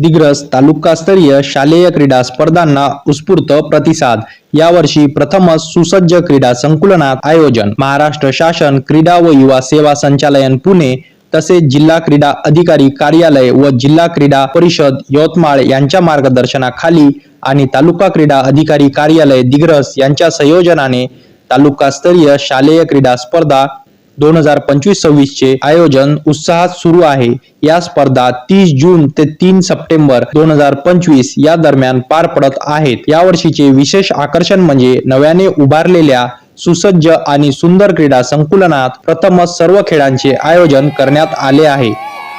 दिग्रस तालुकास्तरीय शालेय क्रीडा स्पर्धांना उत्स्फूर्त प्रतिसाद. यावर्षी प्रथमच सुसज्ज क्रीडा संकुलनात आयोजन. महाराष्ट्र शासन क्रीडा व युवा सेवा संचालयन पुणे तसेच जिल्हा क्रीडा अधिकारी कार्यालय व जिल्हा क्रीडा परिषद यवतमाळ यांच्या मार्गदर्शनाखाली आणि तालुका क्रीडा अधिकारी कार्यालय दिग्रस यांच्या संयोजनाने तालुकास्तरीय शालेय क्रीडा स्पर्धा दोन हजार पंचवीस सव्वीस चे आयोजन उत्साहात सुरू आहे. या स्पर्धा तीस जून ते तीन सप्टेंबर दोन हजार पंचवीस या दरम्यान पार पडत आहेत. यावर्षीचे विशेष आकर्षण म्हणजे नव्याने उभारलेल्या सुसज्ज आणि सुंदर क्रीडा संकुलनात प्रथमच सर्व खेळांचे आयोजन करण्यात आले आहे.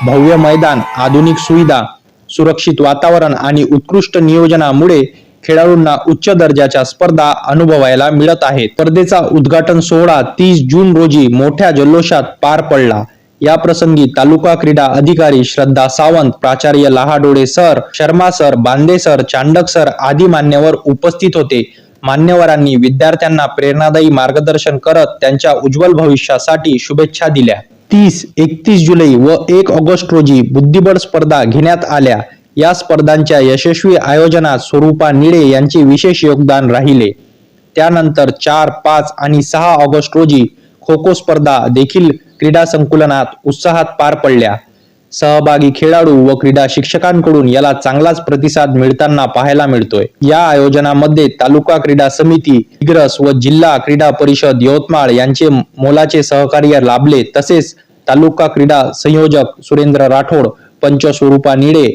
भव्य मैदान आधुनिक सुविधा सुरक्षित वातावरण आणि उत्कृष्ट नियोजनामुळे खेळाडूंना उच्च दर्जाच्या स्पर्धा अनुभवायला मिळत आहेत स्पर्धेचा उद्घाटन सोहळा तीस जून रोजी मोठ्या जल्लोषात पार पडला. या प्रसंगी तालुका क्रीडा अधिकारी श्रद्धा सावंत प्राचार्य Lahadole sir Sharma sir Bande sir Chandak sir आदी मान्यवर उपस्थित होते. मान्यवरांनी विद्यार्थ्यांना प्रेरणादायी मार्गदर्शन करत त्यांच्या उज्ज्वल भविष्यासाठी शुभेच्छा दिल्या. तीस एकतीस जुलै व एक ऑगस्ट रोजी बुद्धिबळ स्पर्धा घेण्यात आल्या. या स्पर्धांच्या यशस्वी आयोजनात स्वरूपा निळे यांचे विशेष योगदान राहिले. त्यानंतर चार पाच आणि सहा ऑगस्ट रोजी खो खो स्पर्धा देखील क्रीडा संकुलनात उत्साहात पार पडल्या. सहभागी खेळाडू व क्रीडा शिक्षकांकडून याला चांगलाच प्रतिसाद मिळताना पाहायला मिळतोय. या आयोजनामध्ये तालुका क्रीडा समिती इग्रस व जिल्हा क्रीडा परिषद यवतमाळ यांचे मोलाचे सहकार्य लाभले. तसेच तालुका क्रीडा संयोजक सुरेंद्र राठोड पंच Swarupa Nile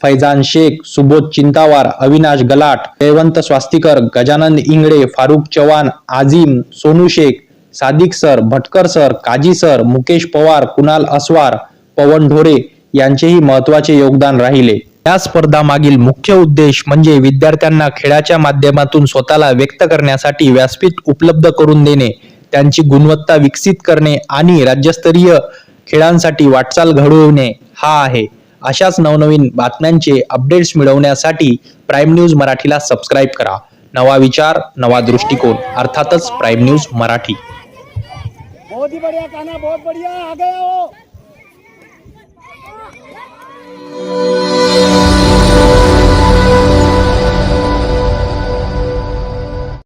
Faizan Shaikh Subodh Chintawar Avinash Galat Jaywant Swastikar Gajanand Ingle Farukh Chavan Azim Sonu Shaikh Sadik sir Bhatkar sir Kazi sir Mukesh Pawar Kunal Aswar Pawan Dhore यांचेही महत्त्वाचे योगदान राहिले. या स्पर्धा मागील मुख्य उद्देश म्हणजे विद्यार्थ्यांना खेळाच्या माध्यमातून स्वतःला व्यक्त करण्यासाठी व्यासपीठ उपलब्ध करून देणे त्यांची गुणवत्ता विकसित करणे आणि राज्यस्तरीय खेळांसाठी वाटचाल घडवणे हा आहे. अशाच नवनवीन बातम्यांचे अपडेट्स मिळवण्यासाठी प्राईम न्यूज मराठीला सबस्क्राईब करा. नवा विचार नवा दृष्टिकोन अर्थातच प्राईम न्यूज मराठी. बहुत ही बढ़िया बहुत बढ़िया आ गया हो